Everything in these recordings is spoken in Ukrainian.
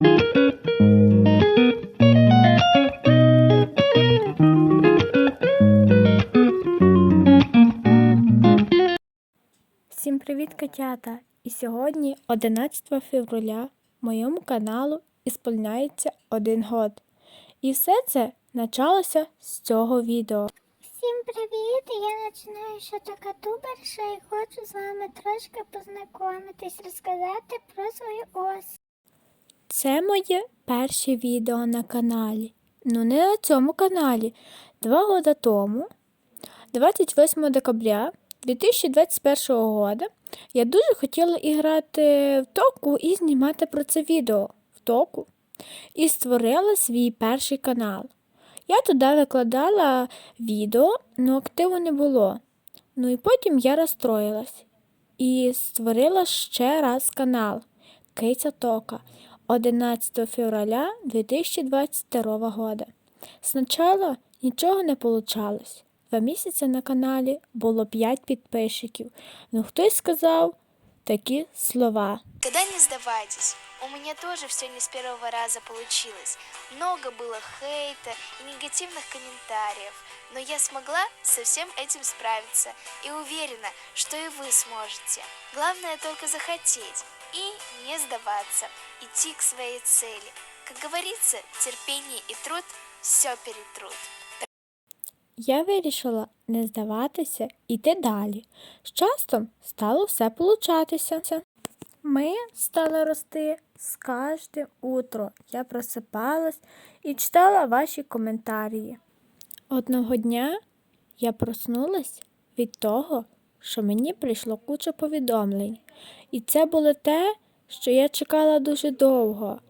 Всім привіт, котята! І сьогодні, 11 февраля, моєму каналу ісполняється один год. І все це почалося з цього відео. Всім привіт! Я починаю така туберша і хочу з вами трошки познайомитись, розказати про свою ось. Це моє перше відео на каналі. Ну, не на цьому каналі. Два роки тому, 28 декабря 2021 року, я дуже хотіла іграти в току і знімати про це відео в току. І створила свій перший канал. Я туди викладала відео, але активу не було. Ну і потім я розстроїлась і створила ще раз канал Киця Тока 11 февраля 2022 года. Спочатку нічого не получалось. Два місяці на каналі було 5 підписчиків. Ну хтось сказав такі слова. Тоді не сдавайтесь. У меня тоже все не с первого раза получилось. Много было хейта и негативных комментариев. Но я смогла со всем этим справиться и уверена, что и вы сможете. Главное только захотеть и не сдаваться, идти к своей цели. Как говорится, терпение и труд все перетрут. Я вирішила не здаватися, іти далі. З часом стало все получатися. Ми стали рости з кожне утро. Я просипалась і читала ваші коментарі. Одного дня я проснулась від того, що мені прийшло куча повідомлень. І це було те, що я чекала дуже довго.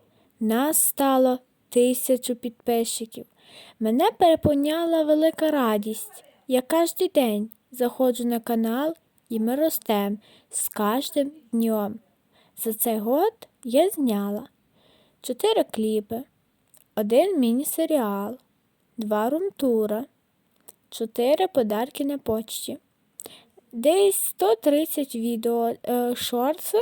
Нас стало тисячу підписчиків. Мене переповняла велика радість. Я кожен день заходжу на канал і ми ростемо з кожним днем. За цей год я зняла чотири кліпи, один міні-серіал, два румтура, чотири подарки на почті. Десь 130 відео е, шортс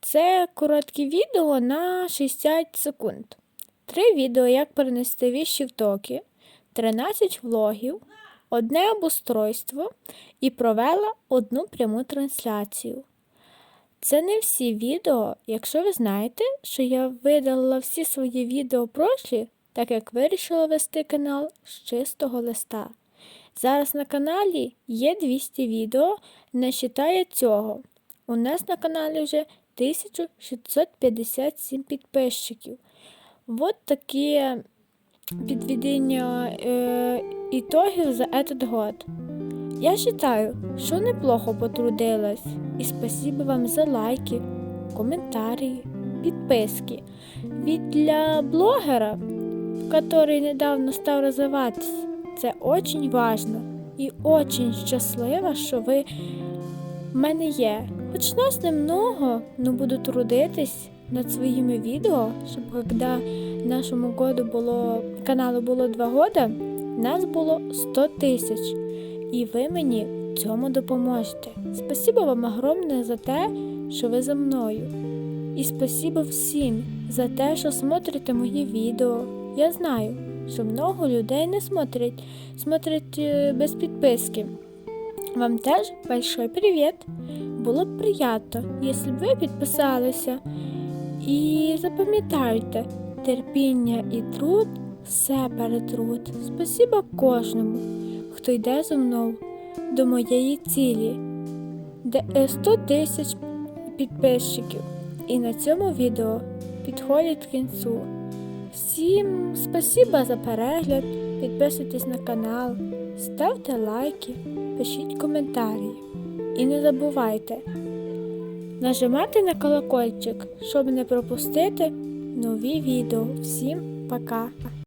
це короткі відео на 60 секунд. Три відео, як перенести віщі в токи, 13 влогів, одне обустройство і провела одну пряму трансляцію. Це не всі відео, якщо ви знаєте, що я видалила всі свої відео прошлі, так як вирішила вести канал з чистого листа. Зараз на каналі є 200 відео, не вважає цього. У нас на каналі вже 1657 підписчиків. Вот такі підведення е, ітогів за этот год. Я считаю, що неплохо потрудилась. І спасибо вам за лайки, коментарі, підписки. Ведь для блогера, который недавно став розвиватися, це очень важно і очень щаслива, що ви в мене є. Хоч нас немного, но буду трудитись над своїми відео, щоб коли нашому году було каналу було 2 года, нас було 100 тисяч. І ви мені в цьому допоможете. Спасибо вам огромне за те, що ви за мною. І спасибо всім за те, що смотрите мої відео. Я знаю, що много людей не смотрять, смотрять е, без підписки. Вам теж большой привіт! Було б приємно, якщо б ви підписалися. І запам'ятайте, терпіння і труд все перетрут. Спасибо кожному, хто йде зо мною до моєї цілі, де е, 100 тисяч підписчиків. І на цьому відео підходить к кінцю. Всім спасибо за перегляд, підписуйтесь на канал, ставте лайки, пишіть коментарі. І не забувайте нажимати на колокольчик, щоб не пропустити нові відео. Всім пока!